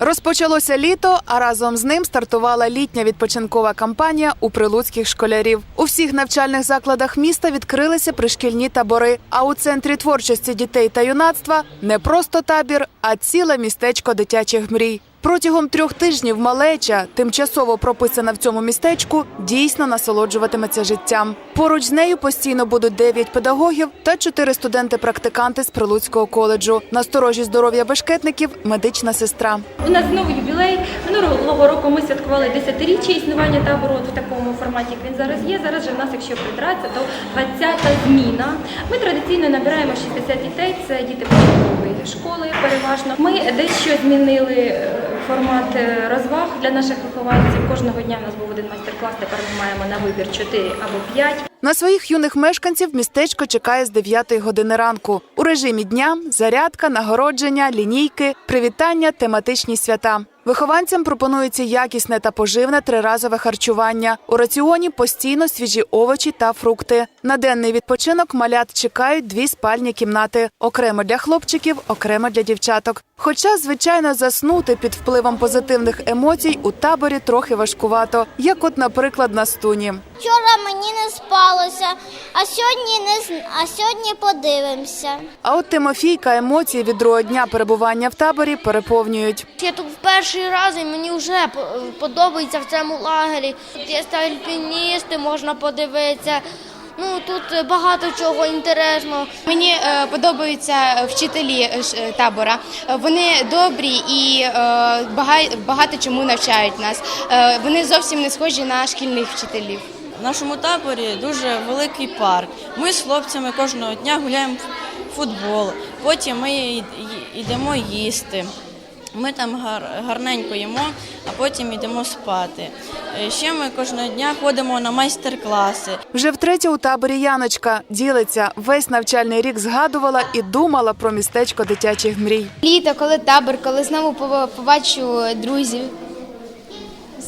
Розпочалося літо, а разом з ним стартувала літня відпочинкова кампанія у прилуцьких школярів. У всіх навчальних закладах міста відкрилися пришкільні табори. А у центрі творчості дітей та юнацтва не просто табір, а ціле містечко дитячих мрій. Протягом трьох тижнів малеча, тимчасово прописана в цьому містечку, дійсно насолоджуватиметься життям. Поруч з нею постійно будуть дев'ять педагогів та чотири студенти-практиканти з Прилуцького коледжу. На сторожі здоров'я бешкетників медична сестра. У нас знову юбілей. Минулого року ми святкували 10-річчя існування табору в такому форматі, як він зараз є. Зараз же в нас, якщо придратися, то 20-та зміна. Ми традиційно набираємо 60 дітей. Це діти початкової школи. Переважно ми дещо змінили е, формат е, розваг для наших вихованців. Кожного дня в нас був один майстер-клас. Тепер ми маємо на вибір 4 або 5. На своїх юних мешканців містечко чекає з 9 години ранку. У режимі дня зарядка, нагородження, лінійки, привітання, тематичні свята. Вихованцям пропонується якісне та поживне триразове харчування. У раціоні постійно свіжі овочі та фрукти. На денний відпочинок малят чекають дві спальні кімнати: окремо для хлопчиків, окремо для дівчаток. Хоча, звичайно, заснути під впливом позитивних емоцій у таборі трохи важкувато, як, от, наприклад, на стуні. Вчора мені не спалося, а сьогодні не а сьогодні подивимося. А от Тимофійка емоції від другого дня перебування в таборі переповнюють. Я тут в перший раз і мені вже по- подобається в цьому лагері. Тут є альпіністи, можна подивитися. Ну тут багато чого інтересного. Мені е, подобаються вчителі е, е, табора. Е, Вони добрі і е, бага- багато чому навчають нас. Е, Вони зовсім не схожі на шкільних вчителів. В нашому таборі дуже великий парк. Ми з хлопцями кожного дня гуляємо в футбол. Потім ми йдемо їсти. Ми там гар- гарненько їмо, а потім йдемо спати. Е, Ще ми кожного дня ходимо на майстер-класи. Вже втретє у таборі Яночка ділиться весь навчальний рік згадувала і думала про містечко дитячих мрій. Літо, коли табор, коли знову побачу друзів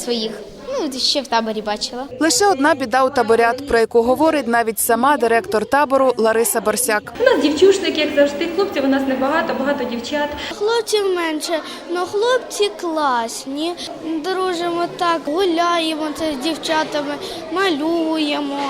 своїх. Ну, ще в таборі бачила. Лише одна біда у таборят, про яку говорить навіть сама директор табору Лариса Борсяк. У нас дівчушники, як завжди, хлопців у нас небагато, багато дівчат. Хлопців менше, але хлопці класні. Дружимо так, гуляємо це з дівчатами, малюємо,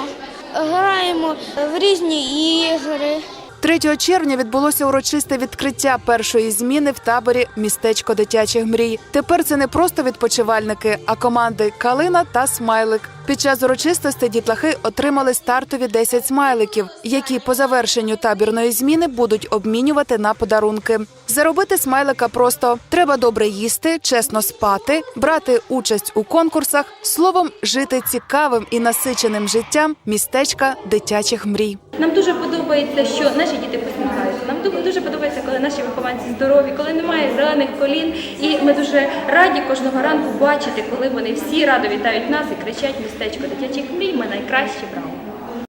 граємо в різні ігри. 3 червня відбулося урочисте відкриття першої зміни в таборі містечко дитячих мрій. Тепер це не просто відпочивальники, а команди Калина та Смайлик. Під час урочистості дітлахи отримали стартові 10 смайликів, які по завершенню табірної зміни будуть обмінювати на подарунки. Заробити смайлика просто треба добре їсти, чесно спати, брати участь у конкурсах, словом, жити цікавим і насиченим життям містечка дитячих мрій. Нам дуже подобається, що наші діти посміхаються. Нам дуже подобається, коли наші вихованці здорові, коли немає зелених колін. І ми дуже раді кожного ранку бачити, коли вони всі радо вітають нас і кричать містечко дитячих мрій. Ми найкращі браво.